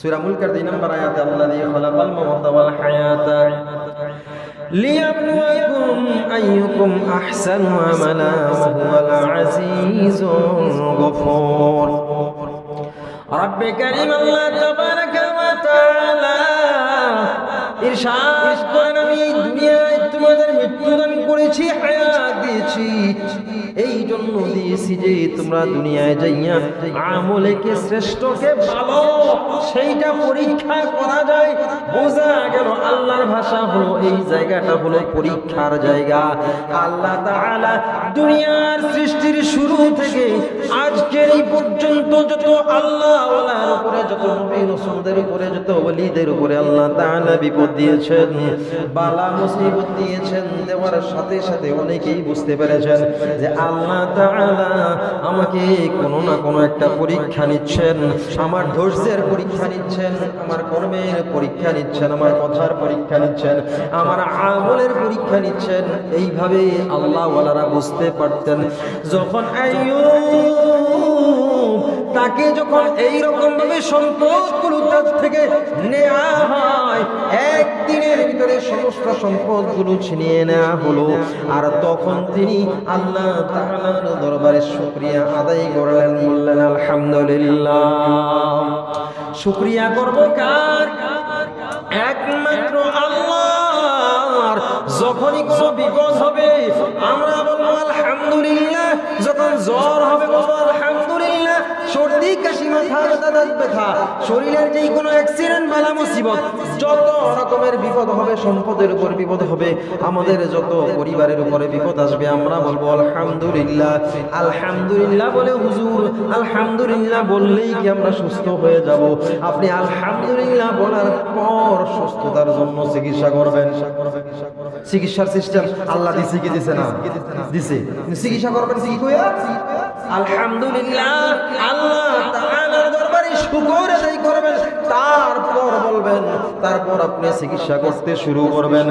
সূরা মুলকের 2 নম্বর আয়াতে আল্লাযী খালাকাল মাউতা ওয়াল হায়াতা লিয়াবলুয়াকুম আইয়ুকুম আহসানু আমালা ওয়া হুয়াল আজিজুল গফুর রব্বে কারীম আল্লাহ তাবারাকা ওয়া তাআলা ইরশাদ করেন আমি এই দুনিয়ায় তোমাদের মৃত্যুদান করেছি হায়াত দিয়েছি এই জন্য দিয়েছি যে তোমরা দুনিয়ায় যাইয়া আমলেকে শ্রেষ্ঠকে ভালো, সেইটা পরীক্ষা করা যায়। বোঝা গেল আল্লাহর ভাষা হলো এই জায়গাটা হলো পরীক্ষার জায়গা। আল্লাহ তাআলা দুনিয়ার সৃষ্টির শুরু থেকে আজকের এই পর্যন্ত যত আল্লাহ ওয়ালার উপরে, যত নবী রাসূলদের উপরে, যত ওলিদের উপরে আল্লাহ তাআলা বিপদ দিয়েছেন, বালা মুসিবত দিয়েছেন, দেওয়ার সাথে সাথে অনেকেই বুঝতে পেরেছেন যে আল্লাহ আমাকে কোনো না কোনো একটা পরীক্ষা নিচ্ছেন, আমার ধৈর্যের পরীক্ষা নিচ্ছেন, আমার কর্মের পরীক্ষা নিচ্ছেন, আমার কথার পরীক্ষা নিচ্ছেন, আমার আমলের পরীক্ষা নিচ্ছেন। এইভাবে আল্লাহ ওয়ালারা বুঝতে পারতেন। যখন তাকে যখন এইরকম ভাবে সম্পদগুলো তার থেকে ভিতরে সমস্ত সম্পদগুলো ছিনিয়ে নেওয়া হলো। আর তখন তিনি আল্লাহ দরবারে শুকরিয়া আদায় করলেন, বললেন, আলহামদুলিল্লাহ। শুকরিয়া করব কার? একমাত্র আল্লাহর। যখনই কোনো বিপদ হবে, আমরা বলব, আলহামদুলিল্লাহ। যখন জ্বর হবে, বলব মাথা ব্যথা, শরীরের যেই কোনো অ্যাক্সিডেন্ট বালা মুসিবত, যত রকমের বিপদ হবে, সম্পদের উপর বিপদ হবে, আমাদের যত পরিবারের উপরে বিপদ আসবে, আমরা বলব আলহামদুলিল্লাহ। আলহামদুলিল্লাহ বলে হুজুর, আলহামদুলিল্লাহ বললেই কি আমরা সুস্থ হয়ে যাব? আপনি আলহামদুলিল্লাহ বলার পর সুস্থতার জন্য চিকিৎসা করবেন। চিকিৎসার সিস্টেম আল্লাহ দিছে কি দিছে না? দিছে। চিকিৎসা করবেন কইয়া? আলহামদুলিল্লাহ, আল্লাহ তাআলার শুকর আদায় করবেন, তারপর বলবেন, তারপর আপনি চিকিৎসা করতে শুরু করবেন।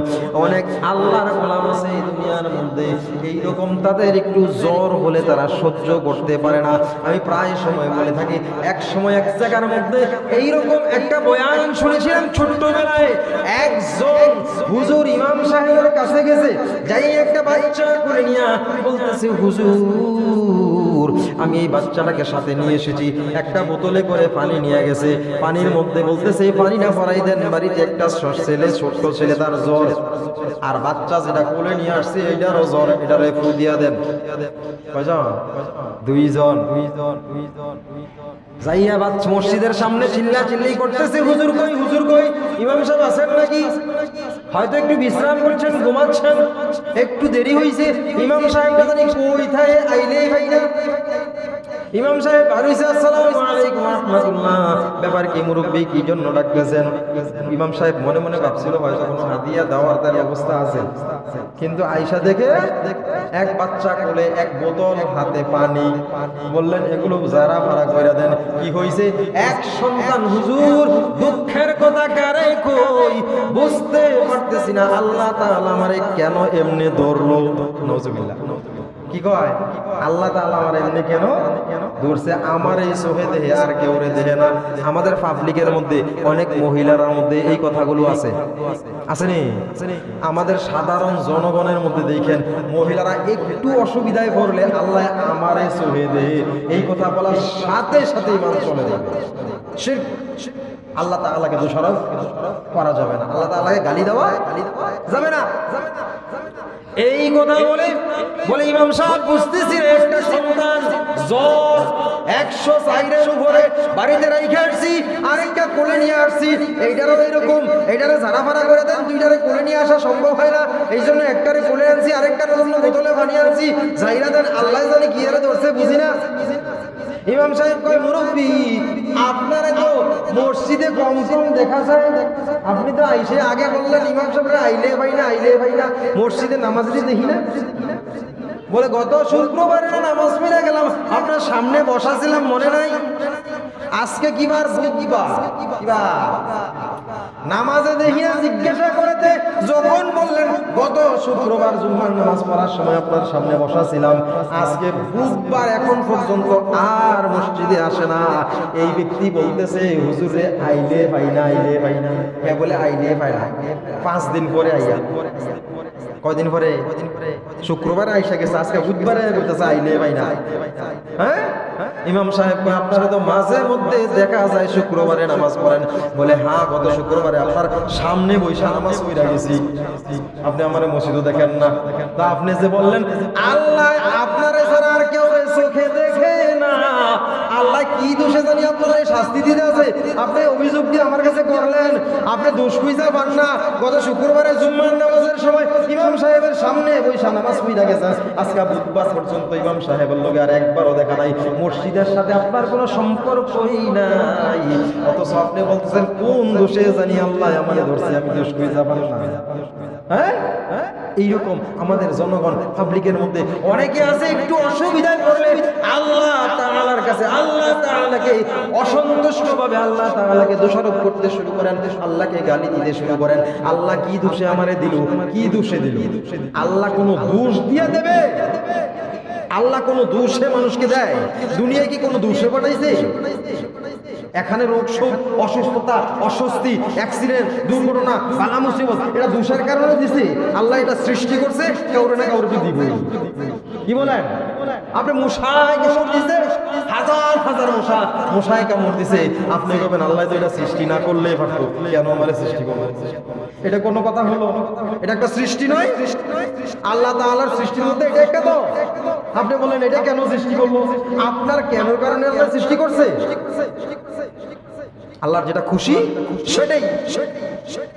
অনেক আল্লাহর গোলাম আছে এই দুনিয়ার মধ্যে, এই রকম তাদের একটু জ্বর হলে তারা সহ্য করতে পারে না। আমি প্রায় সময় বলে থাকি, এক সময় এক জায়গার মধ্যে এইরকম একটা বয়ান শুনেছিলাম ছোট্টবেলায়, একজন হুজুর ইমাম সাহেবের কাছে গেছে। যাই একটা বাচ্চা করে নিয়ে বলতেছে, হুজুর, আমি এই বাচ্চাটাকে সাথে নিয়ে এসেছি। একটা বোতলে করে পানি নিয়ে গেছে। পানির মধ্যে বলতেছে এই পানিটা ভরাই দেন, বাড়িতে একটা ছেলে, ছোট্ট ছেলে, তার জ্বর। আর বাচ্চা যেটা কোলে নিয়ে আসছে, এটারও জ্বর এটার ফু দিয়া দেন। কয়জন? দুইজন। দুইজন দুইজন যাইয়া বাচ্চা মসজিদের সামনে চিল্লা চিল্লি করতেছে, হুজুর কই হুজুর কই, ইমাম সাহেব আছেন নাকি? হয়তো একটু বিশ্রাম করছেন ঘুমাচ্ছেন একটু দেরি হইছে। ইমাম সাহেব কই থাকে আইলেই ভাই না। ইমাম সাহেব আরুইসা আসসালামু আলাইকুম। রাহমাতুল্লাহ। ব্যাপার কি মুরব্বি কি জন্য ডাকতেছেন ইমাম সাহেব মনে মনে ভাবছিল হয়তো কোনো হাদিয়া দেওয়ার তার অবস্থা আছে। কিন্তু আয়সা দেখে এক বাচ্চা কোলে এক বোতল হাতে পানি। বললেন এগুলো যারা ভাড়া করে দেন কি হইছে? এক সন্তান হুজুর দুঃখের কথা কারে কই? বুঝতে পারতেছি না আল্লাহ তাআলা আমারে কেন এমনি ধরলো? নজুবিল্লাহ কি কয়? আল্লাহ তাআলা আমার এমনি কেন আমার এই সোহে দেহে আর কেউ রে দেহে না। আমাদের পাবলিকের মধ্যে অনেক মহিলার মধ্যে এই কথাগুলো আছে। আসেনি আমাদের সাধারণ জনগণের মধ্যে দেখেন, মহিলারা একটু অসুবিধায় পড়লে আল্লাহ আমার এই সোহে দেহে এই কথা বলার সাথে সাথে মানুষ চলে যাবে। আল্লাহ তাআলাকে দোষারোপ করা যাবে না। আল্লাহ তাআলাকে গালি দেওয়া গালি দেওয়া যাবে না। এই কথা বলে বলে ইমাম সাহেব বুঝতেছি রে, একটা সন্তান জ্বর একশো চাইরের উপরে বাড়িতে রাইখে আসছি আরেকটা কোলে নিয়ে আসছি। এইটারও এইরকম এইটারে ঝাড়া ফাড়া করে দেন দুইটারে কোলে নিয়ে আসা সম্ভব হয় না। এই জন্য একটারে কোলে আনছি আরেকটার জন্য বোতলে বানিয়ে আনছি। জাইরা দেন আল্লাহ জানে কি ধরছে বুঝি না? ইমাম সাহেব কয়, মুরব্বী, আপনারা তো মসজিদে কম কম দেখা যায়। আপনি তো আইসে আগে বললেন, ইমাম সাহেবরা আইলে ভাই না, আইলে ভাই না, মসজিদে নামাজ দেখি না? বলে, গত শুক্রবারে নামাজ মিলে গেলাম, আপনার সামনে বসা ছিলাম মনে নাই? আজকে কিবার বুধবার কিবার নামাজে দেখিয়া জিজ্ঞাসা করেতে যখন বললেন, গত শুক্রবার জুম্মার নামাজ পড়ার সময় আপনার সামনে বসা ছিলাম আজকে বুধবার এখন পর্যন্ত আর মসজিদে আসে না। এই ব্যক্তি বলতেছে, হুজুরে, আইলে পাই না, আইলে পাই না। হ্যাঁ বলে, আইলে পাই না। পাঁচ দিন পরে আইয়া। কয়দিন পরে? শুক্রবারে আইসা গেছে, আজকে বুধবারে বলতেছে, আইলে পাই না। হ্যাঁ হ্যাঁ? ইমাম সাহেব কয়, আপনারা তো মাঝে মধ্যে দেখা যায় শুক্রবারে নামাজ পড়েন। বলে হ্যাঁ গত শুক্রবারে আপনার সামনে বৈশা নামাজ পড়া গেছি। আপনি আমার মসজিদও দেখেন না। তা আপনি যে বললেন আল্লাহ আপনারে ছাড়া আর কেউ চোখে দেখে না। আল্লাহ কি দোষে জানি আপনারা শাস্তি দিতে আছে? আপনি অভিযোগ দিয়ে আমার কাছে করলেন। আপনি দোষ পুজা পান না। গত শুক্রবারে জুম্মার নামাজের সময় ইমাম সাহেবের সামনে বৈশা নামাজ পুজা গেছে। আজকে বুধবার পর্যন্ত ইমাম সাহেবের লোক আর একবারও দেখা নাই। মসজিদের সাথে আপনার কোনো সম্পর্কই নাই। অথচ আপনি বলতেছেন, কোন দোষে জানি আল্লাহ আমাকে ধরছে, আমি দোষ পুজা পান না। হ্যাঁ? হ্যাঁ? এইরকম আমাদের জনগণ পাবলিকের মধ্যে। অনেকে আছে একটু অসুবিধায় পড়লে আল্লাহ তাআলার কাছে, আল্লাহ তাআলাকে অসন্তুষ্ট ভাবে আল্লাহ তাআলাকে দোষারোপ করতে শুরু করেন। আল্লাহকে গালি দিতে শুরু করেন। আল্লাহ কি দোষে আমারে দিল? কি দোষে দিল? আল্লাহ কোনো দোষ দিয়ে দেবে? আল্লাহ কোনো দোষে মানুষকে দেয়? দুনিয়ায় কি কোনো দোষে পাঠাইছে? এখানে রোগ শোক, অসুস্থতা, অস্বস্তি অ্যাক্সিডেন্ট দুর্ঘটনা, বালা মুসিবত এটা দোষের কারণে দিছে। আল্লাহ এটা সৃষ্টি করছে, কাউরে না কাউরে দিব কি বলেন? আপনি মশাই দিছে হাজার হাজার মশা মশাই কামড় দিছে। আপনি কবেন আল্লাহ তো এটা সৃষ্টি না করলে পারতো। কেন আমার সৃষ্টি করবে এটা কোনো কথা হলো? এটা একটা সৃষ্টি নয়। আল্লাহ তাআলার সৃষ্টির মধ্যে এটা একটা তো আপনি বলেন, এটা কেন সৃষ্টি করল? আপনার কেন কারণে আল্লাহ সৃষ্টি করছে? আল্লাহর যেটা খুশি সেটাই।